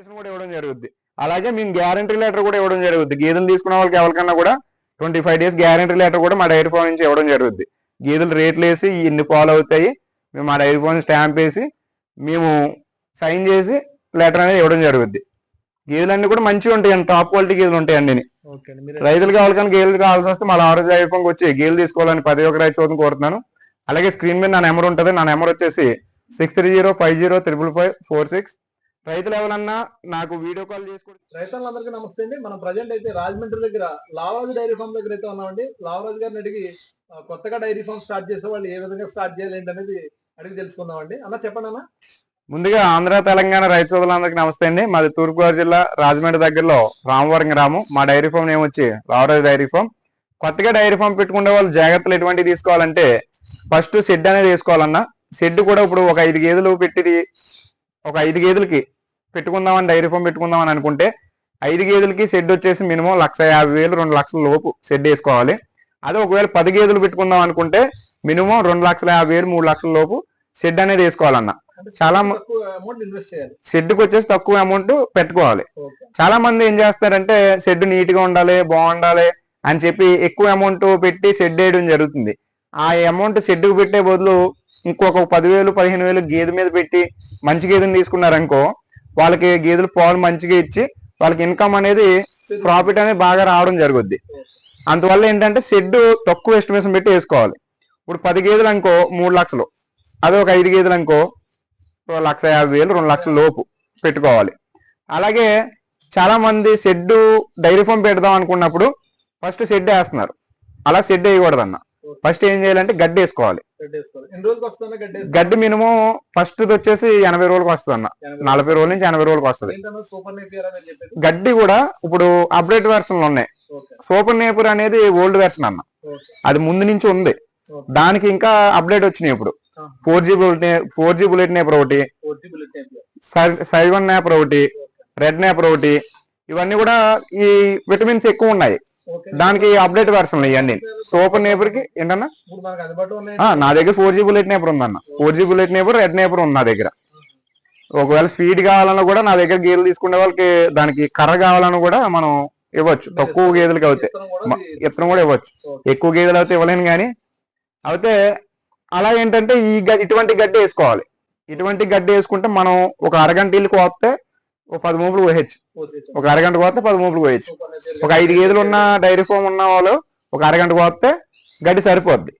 Notice కూడా ఇవ్వడం జరుగుద్ది. అలాగే మేము గ్యారంటీ లెటర్ కూడా ఇవ్వడం జరుగుద్ది. గేదెలు తీసుకున్న వాళ్ళకి ఎవరికన్నా కూడా twenty five days guarantee letter కూడా మా డైరీ ఫామ్ నుంచి ఇవ్వడం జరుగుద్ది. గేదెలు రేట్లు వేసి ఇన్ని పాలు అవుతాయి. మేము మా డైరీ ఫామ్ స్టాంప్ వేసి మేము సైన్ చేసి లెటర్ అనేది ఇవ్వడం జరుగుద్ది. గేదెలన్నీ కూడా మంచిగా ఉంటాయి టాప్ క్వాలిటీ గేదెలు ఉంటాయి అన్ని ఓకే అండి. మీరు రైతులు కావాలి కానీ గేదెలు కావాల్సి వస్తే మళ్ళీ ఆరోగ్య ఫామ్కి వచ్చి గేదెలు తీసుకోవాలని ప్రతి ఒక్క రైతు సోదరుని కోరుతున్నాను. అలాగే స్క్రీన్ మీద నా నెంబర్ ఉంటుంది. నా నెంబర్ వచ్చేసి six three zero five zero triple five four six రైతులు ఎవరన్నా నాకు వీడియో కాల్ చేసుకుంటే రైతులందరికీ నమస్తే అండి. మనం ప్రజెంట్ అయితే రాజమండ్రి దగ్గర లావరాజు డైరీ ఫామ్ దగ్గర అయితే ఉన్నామండి. లావరాజు గారిని అడిగి కొత్తగా డైరీ ఫామ్ స్టార్ట్ చేసే వాళ్ళు ఏ విధంగా స్టార్ట్ చేయాలి అనేది అడిగి తెలుసుకుందామండి. అన్న చెప్పండి అన్న. ముందుగా ఆంధ్ర తెలంగాణ రైతు సోదరులందరికీ నమస్తే అండి. మాది తూర్పుగోదావరి జిల్లా రాజమండ్రి దగ్గరలో రామవరం గ్రామం. మా డైరీ ఫామ్ నేమ్ వచ్చి రావరాజు డైరీ ఫామ్. కొత్తగా డైరీ ఫామ్ పెట్టుకునే వాళ్ళు జాగ్రత్తలు ఎటువంటివి తీసుకోవాలంటే ఫస్ట్ షెడ్ అనేది వేసుకోవాలన్నా. షెడ్ కూడా ఇప్పుడు ఒక ఐదు గేదెలు పెట్టి ఒక ఐదు గేదెలకి పెట్టుకుందామని డైరీ ఫామ్ పెట్టుకుందామని అనుకుంటే ఐదు గేదెలకి షెడ్ వచ్చేసి మినిమం లక్ష యాభై వేలు రెండు లక్షల లోపు షెడ్ వేసుకోవాలి. అదే ఒకవేళ పది గేదెలు పెట్టుకుందాం అనుకుంటే మినిమం రెండు లక్షల యాభై వేలు మూడు లక్షల లోపు షెడ్ అనేది వేసుకోవాలన్న. చాలా షెడ్కి వచ్చేసి తక్కువ అమౌంట్ పెట్టుకోవాలి. చాలా మంది ఏం చేస్తారంటే షెడ్ నీట్గా ఉండాలి బాగుండాలి అని చెప్పి ఎక్కువ అమౌంట్ పెట్టి షెడ్ వేయడం జరుగుతుంది. ఆ అమౌంట్ షెడ్కి పెట్టే బదులు ఇంకొక పదివేలు పదిహేను వేలు గేదె మీద పెట్టి మంచి గేదెని తీసుకున్నారనుకో వాళ్ళకి గేదెలు పాలు మంచిగా ఇచ్చి వాళ్ళకి ఇన్కమ్ అనేది ప్రాఫిట్ అనేది బాగా రావడం జరుగుద్ది. అందువల్ల ఏంటంటే షెడ్ తక్కువ ఎస్టిమేషన్ పెట్టి వేసుకోవాలి. ఇప్పుడు పది గేదెలు అనుకో మూడు లక్షలు. అదే ఒక ఐదు గేదెలు అనుకో లక్ష యాభై వేలు రెండు లక్షల లోపు పెట్టుకోవాలి. అలాగే చాలా మంది షెడ్ డైరీ ఫామ్ పెడదాం అనుకున్నప్పుడు ఫస్ట్ షెడ్ వేస్తున్నారు. అలా షెడ్ వేయకూడదన్నా. ఫస్ట్ ఏం చేయాలంటే గడ్డి వేసుకోవాలి. గడ్డి మినిమం ఫస్ట్ వచ్చేసి ఎనభై రోజులకు వస్తుంది అన్న నలభై రోజుల నుంచి ఎనభై రోజులకు వస్తుంది. గడ్డి కూడా ఇప్పుడు అప్డేట్ వెర్షన్లు ఉన్నాయి. సూపర్ నేపర్ అనేది ఓల్డ్ వెర్షన్ అన్న. అది ముందు నుంచి ఉంది. దానికి ఇంకా అప్డేట్ వచ్చినాయి ఇప్పుడు. Four G bullet four G bullet napier ఒకటి సైవన్ నేపర్ ఒకటి రెడ్ నేపర్ ఒకటి ఇవన్నీ కూడా ఈ విటమిన్స్ ఎక్కువ ఉన్నాయి. దానికి అప్డేట్ వెర్షన్లు ఇవన్నీ సూపర్ నేపర్కి ఏంటన్నా? నా దగ్గర ఫోర్ జీ బుల్లెట్ నేపర్ ఉందన్న. Four G bullet napier red napier ఉంది నా దగ్గర. ఒకవేళ స్పీడ్ కావాలన్నా కూడా నా దగ్గర గేదెలు తీసుకునే వాళ్ళకి దానికి కర్ర కావాలన్నా కూడా మనం ఇవ్వచ్చు. తక్కువ గేదెలకి అవుతాయి విత్తనం కూడా ఇవ్వచ్చు. ఎక్కువ గేదెలు అయితే ఇవ్వలేను కానీ అయితే అలా ఏంటంటే ఈ ఇటువంటి గడ్డి వేసుకోవాలి. ఇటువంటి గడ్డి వేసుకుంటే మనం ఒక అరగంట ఇల్లు కోస్తే ఒక పది మూపులు పోసేయచ్చు. ఒక అరగంట కోస్తే పది మూపులు నేపియర్ ఒక ఐదు గేదెలు ఉన్న డైరీ ఫామ్ ఉన్న వాళ్ళు ఒక అరగంట కోస్తే గడ్డి సరిపోద్ది.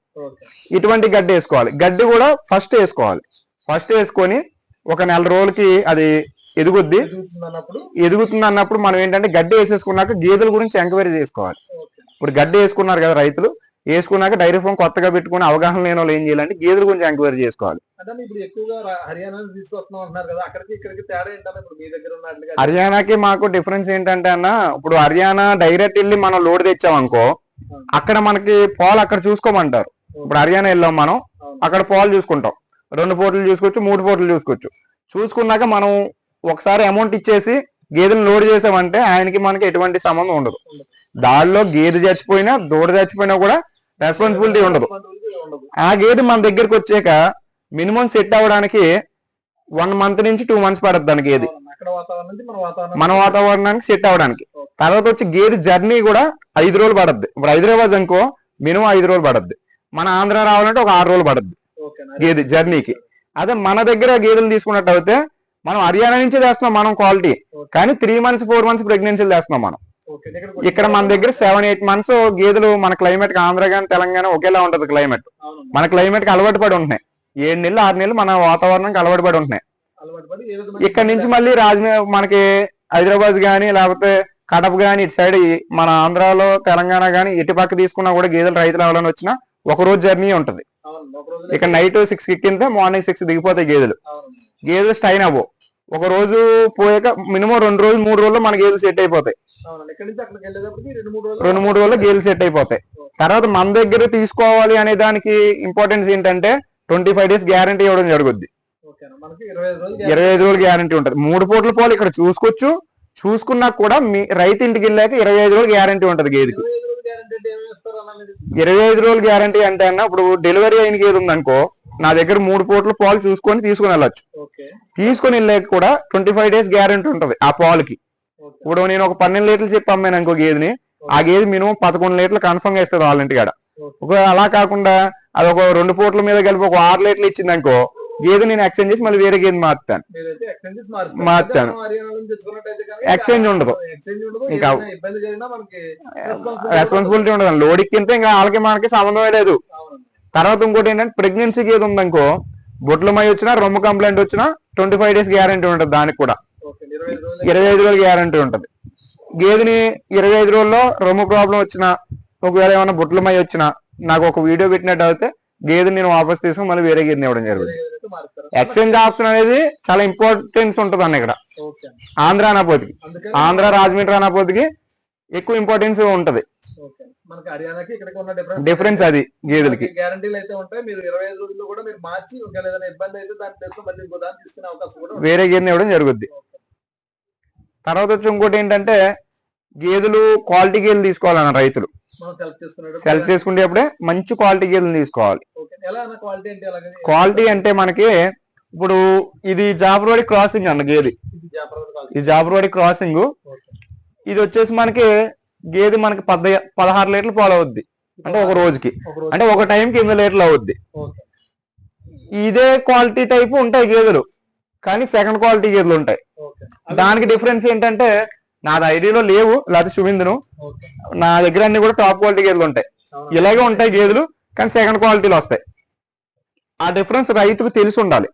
ఇటువంటి గడ్డి వేసుకోవాలి. గడ్డి కూడా ఫస్ట్ వేసుకోవాలి. ఫస్ట్ వేసుకొని ఒక నెల రోజులకి అది ఎదుగుద్ది. ఎదుగుతుంది అన్నప్పుడు మనం ఏంటంటే గడ్డి వేసేసుకున్నాక గేదెల గురించి ఎంక్వైరీ చేసుకోవాలి. ఇప్పుడు గడ్డి వేసుకున్నారు కదా రైతులు వేసుకున్నాక డైరీ ఫామ్ కొత్తగా పెట్టుకుని అవగాహన లేని వాళ్ళు ఏం చేయాలంటే గేదెల గురించి ఎంక్వైరీ చేసుకోవాలి. హర్యానాకి మాకు డిఫరెన్స్ ఏంటంటే అన్న ఇప్పుడు హర్యానా డైరెక్ట్ వెళ్ళి మనం లోడ్ తెచ్చామనుకో అక్కడ మనకి పాలు అక్కడ చూసుకోమంటారు. ఇప్పుడు హర్యానా వెళ్ళాం మనం. అక్కడ పాలు చూసుకుంటాం. రెండు పోట్లు చూసుకోవచ్చు మూడు పోట్లు చూసుకోవచ్చు. చూసుకున్నాక మనం ఒకసారి అమౌంట్ ఇచ్చేసి గేదెలు లోడ్ చేసామంటే ఆయనకి మనకి ఎటువంటి సంబంధం ఉండదు. ఉండదు. దానిలో గేదె చచ్చిపోయినా దూడ చచ్చిపోయినా కూడా రెస్పాన్సిబిలిటీ ఉండదు. ఆ గేదె మన దగ్గరికి వచ్చాక మినిమం సెట్ అవ్వడానికి వన్ మంత్ నుంచి టూ మంత్స్ పడుతుంది దాని గేదె. మన వాతావరణం మన వాతావరణానికి సెట్ అవ్వడానికి. తర్వాత వచ్చి గేదె జర్నీ కూడా ఐదు రోజులు పడద్ది. ఇప్పుడు హైదరాబాద్ అనుకో మినిమం ఐదు రోజులు పడద్ది. మన ఆంధ్ర రావాలంటే ఒక ఆరు రోజులు పడద్ది గేదె జర్నీకి. అదే మన దగ్గర గేదెలు తీసుకున్నట్టు అయితే మనం హర్యానా నుంచే తెస్తున్నాం మనం క్వాలిటీ. కానీ త్రీ మంత్స్ ఫోర్ మంత్స్ ప్రెగ్నెన్సీలు తెస్తున్నాం మనం. ఇక్కడ మన దగ్గర సెవెన్ ఎయిట్ మంత్స్ గేదెలు మన క్లైమేట్ ఆంధ్ర కానీ తెలంగాణ ఒకేలా ఉంటది క్లైమేట్. మన క్లైమేట్కి అలవాటు పడి ఉంటున్నాయి. ఏడు నెలలు ఆరు నెలలు మన వాతావరణానికి అలవాటు పడి ఉంటున్నాయి. ఇక్కడ నుంచి మళ్ళీ రాజమే మనకి హైదరాబాద్ గానీ లేకపోతే కడప గానీ ఇటు సైడ్ మన ఆంధ్రాలో తెలంగాణ గానీ ఇటు పక్క తీసుకున్నా కూడా గేదెలు రైతులు ఎవరైనా వచ్చినా ఒక రోజు జర్నీ ఉంటది. ఇక్కడ నైట్ సిక్స్కి ఎక్కితే మార్నింగ్ సిక్స్ దిగిపోతాయి గేదెలు. గేదెలు స్టైన్ అవ్వవు. ఒక రోజు పోయాక మినిమం రెండు రోజులు మూడు రోజులు మన గేదెలు సెట్ అయిపోతాయి. రెండు మూడు రోజులు రోజుల్లో గేదెలు సెట్ అయిపోతాయి. తర్వాత మన దగ్గర తీసుకోవాలి అనే దానికి ఇంపార్టెన్స్ ఏంటంటే ట్వంటీ ఫైవ్ డేస్ గ్యారంటీ ఇవ్వడం జరుగుద్ది. ఇరవై ఐదు రోజులు గ్యారంటీ ఉంటుంది. మూడు పూట్ల పాలు ఇక్కడ చూసుకోవచ్చు. చూసుకున్నా కూడా మీ రైతు ఇంటికి వెళ్ళాక ఇరవై ఐదు రోజులు గ్యారంటీ ఉంటుంది గేదెకి. ఇరవై ఐదు రోజులు గ్యారంటీ అంటే అన్న ఇప్పుడు డెలివరీ అయిన గేదె ఉందనుకో నా దగ్గర మూడు పూట్ల పాలు చూసుకొని తీసుకుని వెళ్ళొచ్చు. తీసుకుని వెళ్ళాక కూడా ట్వంటీ ఫైవ్ డేస్ గ్యారెంటీ ఉంటది ఆ పాలకి. ఇప్పుడు నేను ఒక పన్నెండు లీటర్లు చెప్పి అమ్మాను అనుకో గేదెని. ఆ గేదె మినిమం పదకొండు లీటర్లు కన్ఫర్మ్గా ఇస్తుంది వాళ్ళ ఇంటికాడ ఒకవేళ అలా కాకుండా అది ఒక రెండు పూట్ల మీద కలిపి ఒక ఆరు లీటర్లు ఇచ్చింది అనుకో గేదె నేను ఎక్స్చేంజ్ చేసి మళ్ళీ వేరే గేదె మారుతాను. మీరైతే ఎక్స్చేంజెస్ మార్చాను. ఎక్స్చేంజ్ ఉండదు. ఇంకా- రెస్పాన్సిబిలిటీ ఉండదు. లోడ్ ఎక్కితే ఇంకా వాళ్ళకి మనకి సంబంధమే లేదు. తర్వాత ఇంకోటి ఏంటంటే ప్రెగ్నెన్సీ గేదె ఉందనుకో బొట్లు మై వచ్చినా రొమ్ము కంప్లైంట్ వచ్చినా ట్వంటీ ఫైవ్ డేస్ గ్యారంటీ ఉంటుంది దానికి కూడా. ఇరవై ఐదు రోజులు గ్యారంటీ ఉంటుంది. గేదెని ఇరవై ఐదు రోజుల్లో రొమ్ము ప్రాబ్లం వచ్చినా ఒకవేళ ఏమైనా బొట్లు మై వచ్చినా నాకు ఒక వీడియో పెట్టినట్టు అయితే గేదెని నేను వాపస్ తీసుకుని మళ్ళీ వేరే గేదెని ఇవ్వడం జరుగుతుంది. ఎక్స్చేంజ్ ఆప్షన్ అనేది చాలా ఇంపార్టెన్స్ ఉంటుంది అన్న ఇక్కడ. ఆంధ్ర అనాపోతికి. ఆంధ్ర రాజమండ్రి అనాపోతికి ఎక్కువ ఇంపార్టెన్స్ ఉంటది. ఓకే మనకి హర్యానాకి ఇక్కడికి ఉన్న డిఫరెన్స్ అది గేదెలకి. గ్యారంటీలు అయితే ఉంటాయి. మీరు ఇరవై ఐదు రోజుల్లో కూడా మీరు మార్చి ఒకవేళ ఇబ్బంది అయితే దాని. వేరే గేదెని ఇవ్వడం జరుగుద్ది. తర్వాత వచ్చి ఇంకోటి ఏంటంటే గేదెలు క్వాలిటీ గేదెలు తీసుకోవాలన్న రైతులు. సెలెక్ట్ చేసుకునేటప్పుడు మంచి క్వాలిటీ గేదెలు తీసుకోవాలి. క్వాలిటీ అంటే మనకి ఇప్పుడు ఇది జాబర్వాడి క్రాసింగ్ అన్న గేది. ఇది జాబర్వాడి క్రాసింగ్ ఇది వచ్చేసి మనకి గేదె మనకి పద్ద పదహారు లీటర్లు పాలు అవుద్ది. అంటే ఒక రోజుకి. అంటే ఒక టైంకి ఎనిమిది లీటర్లు అవుద్ది. ఇదే క్వాలిటీ టైపు ఉంటాయి గేదెలు. కానీ సెకండ్ క్వాలిటీ గేదెలు ఉంటాయి. దానికి డిఫరెన్స్ ఏంటంటే నాది ఐడియాలో లేవు లేకపోతే ఓకే. నా దగ్గర అన్ని కూడా టాప్ క్వాలిటీ గేదెలు ఉంటాయి? ఇలాగే ఉంటాయి గేదెలు కానీ సెకండ్ క్వాలిటీలు వస్తాయి. ఆ డిఫరెన్స్ రైతుకు తెలిసి ఉండాలి.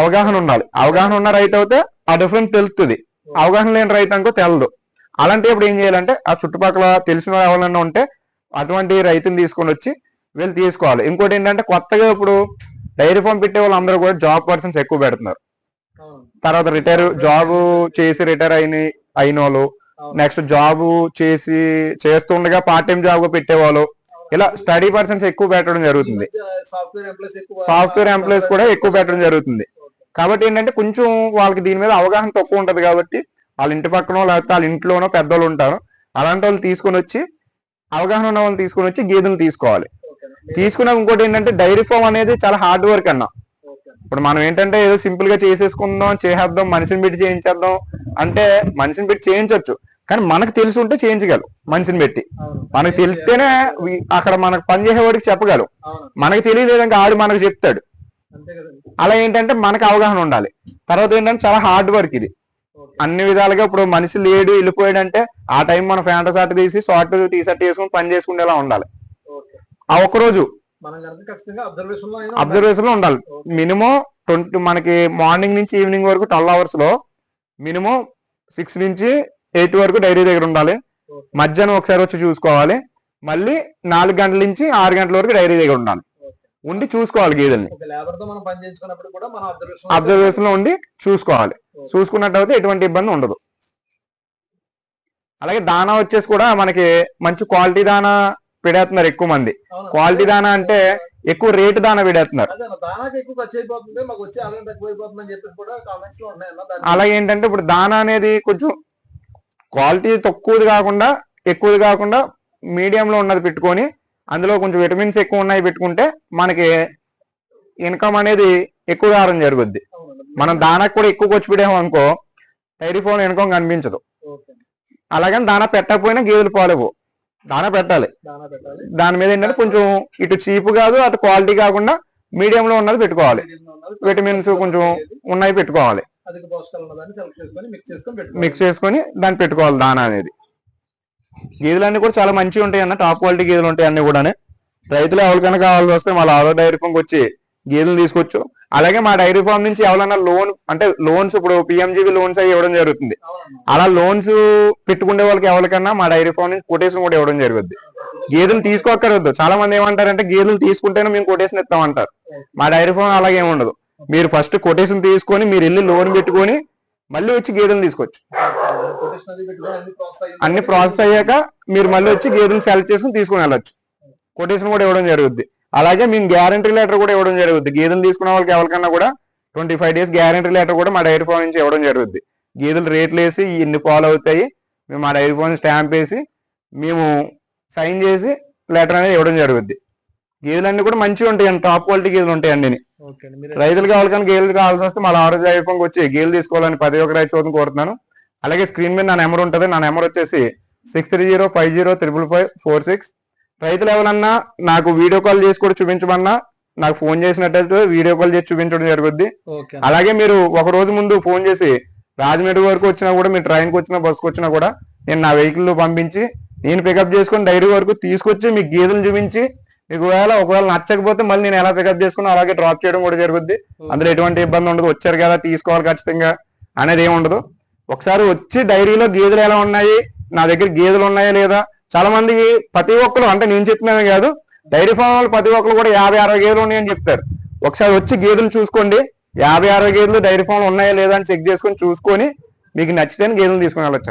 అవగాహన ఉండాలి. అవగాహన ఉన్న రైతు అయితే ఆ డిఫరెన్స్ తెలుస్తుంది. అవగాహన లేని రైతు అనుకో తెలదు. అలాంటి ఇప్పుడు ఏం చేయాలంటే ఆ చుట్టుపక్కల తెలిసిన ఎవరైనా ఉంటే అటువంటి రైతుని తీసుకొని వచ్చి వీళ్ళు తీసుకోవాలి. ఇంకోటి ఏంటంటే కొత్తగా ఇప్పుడు డైరీ ఫామ్ పెట్టే వాళ్ళు అందరూ కూడా జాబ్ పర్సన్స్ ఎక్కువ పెడుతున్నారు. తర్వాత రిటైర్ జాబ్ చేసి రిటైర్ అయిన అయిన వాళ్ళు. నెక్స్ట్ జాబ్ చేసి చేస్తుండగా పార్ట్ టైం జాబ్ పెట్టేవాళ్ళు. ఇలా స్టడీ పర్సన్స్ ఎక్కువ పెట్టడం జరుగుతుంది. సాఫ్ట్వేర్ ఎంప్లాయీస్ కూడా ఎక్కువ పెట్టడం జరుగుతుంది. కాబట్టి ఏంటంటే కొంచెం వాళ్ళకి దీని మీద అవగాహన తక్కువ ఉంటది కాబట్టి వాళ్ళ ఇంటి పక్కనో లేకపోతే వాళ్ళ ఇంట్లోనో పెద్దోళ్ళు ఉంటారు. అలాంటి వాళ్ళు తీసుకొని వచ్చి అవగాహన ఉన్న వాళ్ళు తీసుకొని వచ్చి గేదెలు తీసుకోవాలి. ఓకే తీసుకున్న ఇంకోటి ఏంటంటే డైరీ ఫామ్ అనేది చాలా హార్డ్ వర్క్ అన్న. ఇప్పుడు మనం ఏంటంటే ఏదో సింపుల్గా చేసేసుకుందాం చేసేద్దాం మనిషిని పెట్టి చేయించేద్దాం అంటే మనిషిని పెట్టి చేయించవచ్చు కానీ మనకు తెలిసి ఉంటే చేయించగలం మనిషిని పెట్టి. మనకు తెలిస్తేనే అక్కడ మనకు పని చేసేవాడికి చెప్పగలం. మనకు తెలియలేదంటే ఆడు మనకు చెప్తాడు. అలా ఏంటంటే మనకు అవగాహన ఉండాలి. తర్వాత ఏంటంటే చాలా హార్డ్ వర్క్ ఇది. అన్ని విధాలుగా ఇప్పుడు మనిషి లేడు వెళ్ళిపోయాడు అంటే ఆ టైం మనం ఫ్యాంట షార్ట్ తీసి షార్ట్ టీ షర్ట్ వేసుకుని పని చేసుకునేలా ఉండాలి. ఆ ఒక్క అబ్జర్వేషన్లో ఉండాలి. మినిమం ట్వంటీ మనకి మార్నింగ్ నుంచి ఈవినింగ్ వరకు ట్వెల్వ్ అవర్స్లో మినిమం సిక్స్ నుంచి ఎయిట్ వరకు డైరీ దగ్గర ఉండాలి. మధ్యాహ్నం ఒకసారి వచ్చి చూసుకోవాలి. మళ్ళీ నాలుగు గంటల నుంచి ఆరు గంటల వరకు డైరీ దగ్గర ఉండాలి. ఉండి చూసుకోవాలి గేదెల్ని. అబ్జర్వేషన్లో ఉండి చూసుకోవాలి. చూసుకున్నట్టయితే ఎటువంటి ఇబ్బంది ఉండదు. అలాగే దానా వచ్చేసి కూడా మనకి మంచి క్వాలిటీ దానా పెడేస్తున్నారు ఎక్కువ మంది. క్వాలిటీ దానా అంటే ఎక్కువ రేటు దానా పెడేస్తున్నారు దాని అలాగే ఏంటంటే ఇప్పుడు దానా అనేది కొంచెం క్వాలిటీ తక్కువది కాకుండా ఎక్కువది కాకుండా మీడియం లో ఉన్నది పెట్టుకొని అందులో కొంచెం విటమిన్స్ ఎక్కువ ఉన్నాయి పెట్టుకుంటే మనకి ఇన్కమ్ అనేది ఎక్కువ రావడం జరుగుద్ది. మనం దానాకు కూడా ఎక్కువ ఖర్చు పెట్టాము అనుకో డైరీ ఫోన్ ఇన్కమ్ కనిపించదు. అలాగని దానా పెట్టకపోయినా గేదెలు పాలేవు. దానా పెట్టాలి. దానా మీద ఏంటంటే కొంచెం ఇటు చీప్ కాదు అటు క్వాలిటీ కాకుండా మీడియం లో ఉన్నది పెట్టుకోవాలి. విటమిన్స్ కొంచెం ఉన్నాయి పెట్టుకోవాలి. మిక్స్ చేసుకొని దాన్ని పెట్టుకోవాలి దానా అనేది. గేదెలన్నీ కూడా చాలా మంచిగా ఉంటాయి అన్న. టాప్ క్వాలిటీ గేదెలు ఉంటాయి అన్ని కూడా రైతులు ఎవరికైనా కావాల్సి వస్తే మా ఆరో డైరీ వచ్చి గేదెలు తీసుకొచ్చు. అలాగే మా డైరీ ఫామ్ నుంచి ఎవరైనా లోన్ అంటే లోన్స్ ఇప్పుడు పిఎంజీబీ లోన్స్ అవి ఇవ్వడం జరుగుతుంది. అలా లోన్స్ పెట్టుకునే వాళ్ళకి ఎవరికన్నా మా డైరీ ఫామ్ నుంచి కొటేషన్ కూడా ఇవ్వడం జరుగుద్ది. గేదెలు తీసుకోక్కర్వద్దు చాలా మంది ఏమంటారంటే గేదెలు తీసుకుంటేనే మేము కొటేషన్ ఇస్తామంటారు. మా డైరీ ఫామ్ అలాగే ఉండదు. మీరు ఫస్ట్ కొటేషన్ తీసుకొని మీరు వెళ్ళి లోన్ పెట్టుకొని మళ్ళీ వచ్చి గేదెలు తీసుకోవచ్చు. అన్ని ప్రాసెస్ అయ్యాక మీరు మళ్ళీ వచ్చి గేదెలు సెలెక్ట్ చేసుకుని తీసుకుని వెళ్ళొచ్చు. కొటేషన్ కూడా ఇవ్వడం జరుగుద్ది. అలాగే మేము గ్యారంటీ లెటర్ కూడా ఇవ్వడం జరుగుద్ది. గేదెలు తీసుకున్న వాళ్ళకి ఎవరికన్నా కూడా twenty five days guarantee letter కూడా మా డైరీ ఫామ్ నుంచి ఇవ్వడం జరుగుద్ది. గేదెలు రేట్లు వేసి ఇన్ని పాలు అవుతాయి. మేము మా డైరీ ఫామ్ స్టాంప్ వేసి మేము సైన్ చేసి లెటర్ అనేది ఇవ్వడం జరుగుద్ది. గేదెలన్నీ కూడా మంచిగా ఉంటాయండి. టాప్ క్వాలిటీ గేదెలు ఉంటాయండి రైతులు కావాలి కానీ గేదెలు కావాల్సి వస్తే మళ్ళీ ఆరోగ్య అయిపోయి వచ్చి గేదెలు తీసుకోవాలని పది ఒక రైతు చోటును కోరుతున్నాను. అలాగే స్క్రీన్ మీద నా నెంబర్ ఉంటుంది. నా నెంబర్ వచ్చేసి six three zero five zero triple five four six రైతులు ఎవరన్నా నాకు వీడియో కాల్ చేసి కూడా చూపించమన్నా నాకు ఫోన్ చేసినట్టయితే వీడియో కాల్ చేసి చూపించడం జరుగుద్ది. అలాగే మీరు ఒక రోజు ముందు ఫోన్ చేసి రాజమండ్రి వరకు వచ్చినా కూడా మీరు ట్రైన్కి వచ్చినా బస్కి వచ్చినా కూడా నేను నా వెహికల్ పంపించి నేను పికప్ చేసుకుని డైరీ వరకు తీసుకొచ్చి మీకు గేదెలు చూపించి మీకు ఒకవేళ ఒకవేళ నచ్చకపోతే మళ్ళీ నేను ఎలా పికప్ చేసుకుని అలాగే డ్రాప్ చేయడం కూడా జరుగుద్ది. అందులో ఎటువంటి ఇబ్బంది ఉండదు. వచ్చారు కదా తీసుకోవాలి ఖచ్చితంగా అనేది ఏమి ఉండదు. ఒకసారి వచ్చి డైరీలో గేదెలు ఎలా ఉన్నాయి నా దగ్గర గేదెలు ఉన్నాయా లేదా చాలా మంది ప్రతి ఒక్కరు అంటే నేను చెప్తున్నాను కాదు డైరీ ఫామ్ వాళ్ళు ప్రతి ఒక్కరు కూడా యాభై అరవై గేదెలు ఉన్నాయని చెప్తారు. ఒకసారి వచ్చి గేదెలు చూసుకోండి. యాభై అరవై గేదెలు డైరీ ఫామ్ ఉన్నాయా లేదా అని చెక్ చేసుకొని చూసుకొని మీకు నచ్చితేనే గేదెలు తీసుకుని వెళ్ళొచ్చు